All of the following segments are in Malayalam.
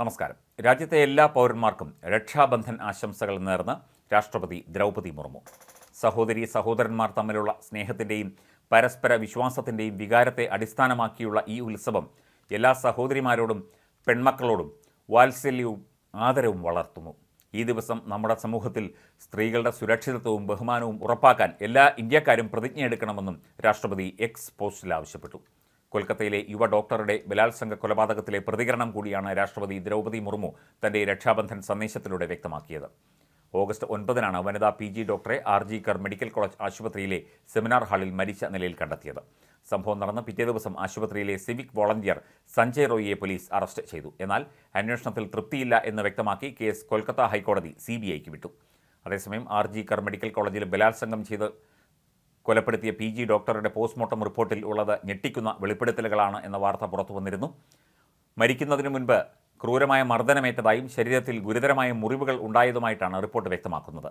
നമസ്കാരം. രാജ്യത്തെ എല്ലാ പൗരന്മാർക്കും രക്ഷാബന്ധൻ ആശംസകൾ നേർന്ന് രാഷ്ട്രപതി ദ്രൗപതി മുർമു. സഹോദരി സഹോദരന്മാർ തമ്മിലുള്ള സ്നേഹത്തിന്റെയും പരസ്പര വിശ്വാസത്തിന്റെയും വികാരത്തെ അടിസ്ഥാനമാക്കിയുള്ള ഈ ഉത്സവം എല്ലാ സഹോദരിമാരോടും പെൺമക്കളോടും വാത്സല്യവും ആദരവും വളർത്തുന്നു. ഈ ദിവസം നമ്മുടെ സമൂഹത്തിൽ സ്ത്രീകളുടെ സുരക്ഷിതത്വവും ബഹുമാനവും ഉറപ്പാക്കാൻ എല്ലാ ഇന്ത്യക്കാരും പ്രതിജ്ഞയെടുക്കണമെന്നും രാഷ്ട്രപതി എക്സ് പോസ്റ്റിൽ ആവശ്യപ്പെട്ടു. കൊൽക്കത്തയിലെ യുവ ഡോക്ടറുടെ ബലാത്സംഗ കൊലപാതകത്തിലെ പ്രതികരണം കൂടിയാണ് രാഷ്ട്രപതി ദ്രൗപദി മുർമു തന്റെ രക്ഷാബന്ധൻ സന്ദേശത്തിലൂടെ വ്യക്തമാക്കിയത്. ഓഗസ്റ്റ് ഒൻപതിനാണ് വനിതാ പി ജി ഡോക്ടറെ R G Kar medical college ആശുപത്രിയിലെ സെമിനാർ ഹാളിൽ മരിച്ച നിലയിൽ കണ്ടെത്തിയത്. സംഭവം നടന്ന പിറ്റേ ദിവസം ആശുപത്രിയിലെ സിവിക് വോളണ്ടിയർ സഞ്ജയ് റോയിയെ പോലീസ് അറസ്റ്റ് ചെയ്തു. എന്നാൽ അന്വേഷണത്തിൽ തൃപ്തിയില്ല എന്ന് വ്യക്തമാക്കി കേസ് കൊൽക്കത്ത ഹൈക്കോടതി സി ബി ഐക്ക് വിട്ടു. അതേസമയം ആർ ജി കർ മെഡിക്കൽ കോളേജിൽ ബലാത്സംഗം ചെയ്ത് കൊലപ്പെടുത്തിയ പി ജി ഡോക്ടറുടെ പോസ്റ്റ്മോർട്ടം റിപ്പോർട്ടിൽ ഉള്ളത് ഞെട്ടിക്കുന്ന വെളിപ്പെടുത്തലുകളാണ് എന്ന വാർത്ത പുറത്തു വന്നിരുന്നു. മരിക്കുന്നതിന് മുൻപ് ക്രൂരമായ മർദ്ദനമേറ്റതായും ശരീരത്തിൽ ഗുരുതരമായ മുറിവുകൾ ഉണ്ടായതുമായിട്ടാണ് റിപ്പോർട്ട് വ്യക്തമാക്കുന്നത്.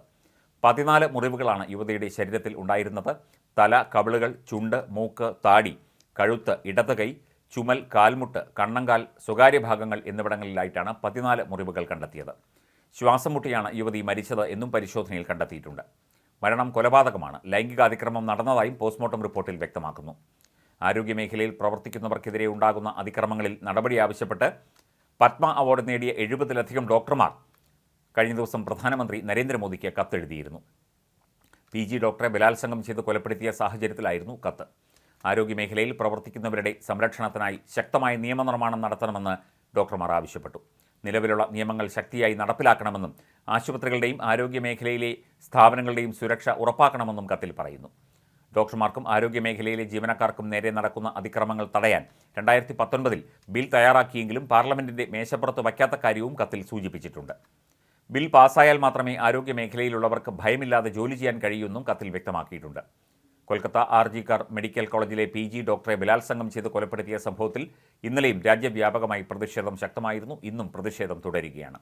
പതിനാല് മുറിവുകളാണ് യുവതിയുടെ ശരീരത്തിൽ ഉണ്ടായിരുന്നത്. തല കവിളുകൾ ചുണ്ട് മൂക്ക് താടി കഴുത്ത് ഇടത് കൈ ചുമൽ കാൽമുട്ട് കണ്ണങ്കാൽ സ്വകാര്യ ഭാഗങ്ങൾ എന്നിവിടങ്ങളിലായിട്ടാണ് പതിനാല് മുറിവുകൾ കണ്ടെത്തിയത്. ശ്വാസം മുട്ടിയാണ് യുവതി മരിച്ചത് എന്നും പരിശോധനയിൽ കണ്ടെത്തിയിട്ടുണ്ട്. മരണം കൊലപാതകമാണ്. ലൈംഗിക അതിക്രമം നടന്നതായും പോസ്റ്റ്മോർട്ടം റിപ്പോർട്ടിൽ വ്യക്തമാക്കുന്നു. ആരോഗ്യമേഖലയിൽ പ്രവർത്തിക്കുന്നവർക്കെതിരെ ഉണ്ടാകുന്ന അതിക്രമങ്ങളിൽ നടപടി ആവശ്യപ്പെട്ട് പത്മ അവാർഡ് നേടിയ എഴുപതിലധികം ഡോക്ടർമാർ കഴിഞ്ഞ ദിവസം പ്രധാനമന്ത്രി നരേന്ദ്രമോദിക്ക് കത്തെഴുതിയിരുന്നു. പി ജി ഡോക്ടറെ ബലാത്സംഗം ചെയ്ത് കൊലപ്പെടുത്തിയ സാഹചര്യത്തിലായിരുന്നു കത്ത്. ആരോഗ്യമേഖലയിൽ പ്രവർത്തിക്കുന്നവരുടെ സംരക്ഷണത്തിനായി ശക്തമായ നിയമനിർമ്മാണം നടത്തണമെന്ന് ഡോക്ടർമാർ ആവശ്യപ്പെട്ടു. നിലവിലുള്ള നിയമങ്ങൾ ശക്തിയായി നടപ്പിലാക്കണമെന്നും ആശുപത്രികളുടെയും ആരോഗ്യമേഖലയിലെ സ്ഥാപനങ്ങളുടെയും സുരക്ഷ ഉറപ്പാക്കണമെന്നും കത്തിൽ പറയുന്നു. ഡോക്ടർമാർക്കും ആരോഗ്യമേഖലയിലെ ജീവനക്കാർക്കും നേരെ നടക്കുന്ന അതിക്രമങ്ങൾ തടയാൻ രണ്ടായിരത്തി പത്തൊൻപതിൽ ബിൽ തയ്യാറാക്കിയെങ്കിലും പാർലമെന്റിന്റെ മേശപ്പുറത്ത് വയ്ക്കാത്ത കാര്യവും കത്തിൽ സൂചിപ്പിച്ചിട്ടുണ്ട്. ബിൽ പാസ്സായാൽ മാത്രമേ ആരോഗ്യമേഖലയിലുള്ളവർക്ക് ഭയമില്ലാതെ ജോലി ചെയ്യാൻ കഴിയൂന്നും കത്തിൽ വ്യക്തമാക്കിയിട്ടുണ്ട്. Kolkata R G Kar medical കോളേജിലെ പി ജി ഡോക്ടറെ ബലാത്സംഗം ചെയ്ത് കൊലപ്പെടുത്തിയ സംഭവത്തിൽ ഇന്നലെയും രാജ്യവ്യാപകമായി പ്രതിഷേധം ശക്തമായിരുന്നു. ഇന്നും പ്രതിഷേധം തുടരുകയാണ്.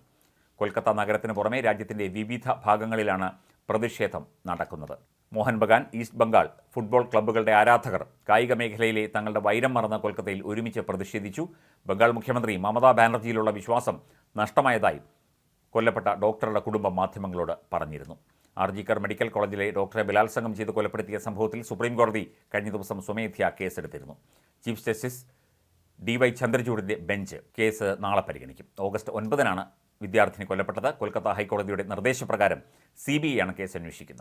കൊൽക്കത്ത നഗരത്തിന് പുറമെ രാജ്യത്തിന്റെ വിവിധ ഭാഗങ്ങളിലാണ് പ്രതിഷേധം നടക്കുന്നത്. മോഹൻ ബഗാൻ ഈസ്റ്റ് ബംഗാൾ ഫുട്ബോൾ ക്ലബ്ബുകളുടെ ആരാധകർ കായിക മേഖലയിലെ തങ്ങളുടെ വൈരം മറന്ന കൊൽക്കത്തയിൽ ഒരുമിച്ച് പ്രതിഷേധിച്ചു. ബംഗാൾ മുഖ്യമന്ത്രി മമതാ ബാനർജിയിലുള്ള വിശ്വാസം നഷ്ടമായതായി കൊല്ലപ്പെട്ട ഡോക്ടറുടെ കുടുംബം മാധ്യമങ്ങളോട് പറഞ്ഞിരുന്നു. ആർജിക്കർ മെഡിക്കൽ കോളേജിലെ ഡോക്ടറെ ബലാത്സംഗം ചെയ്ത് കൊലപ്പെടുത്തിയ സംഭവത്തിൽ സുപ്രീം കോടതി കഴിഞ്ഞ ദിവസം സ്വമേധ്യ കേസെടുത്തിരുന്നു. ചീഫ് ജസ്റ്റിസ് ഡി വൈ ചന്ദ്രചൂഡിന്റെ ബെഞ്ച് കേസ് നാളെ പരിഗണിക്കും. ഓഗസ്റ്റ് ഒൻപതിനാണ് വിദ്യാർത്ഥിനി കൊല്ലപ്പെട്ടത് കൊൽക്കത്ത ഹൈക്കോടതിയുടെ നിർദ്ദേശപ്രകാരം സി ബി ഐ ആണ് കേസ് അന്വേഷിക്കുന്നത്.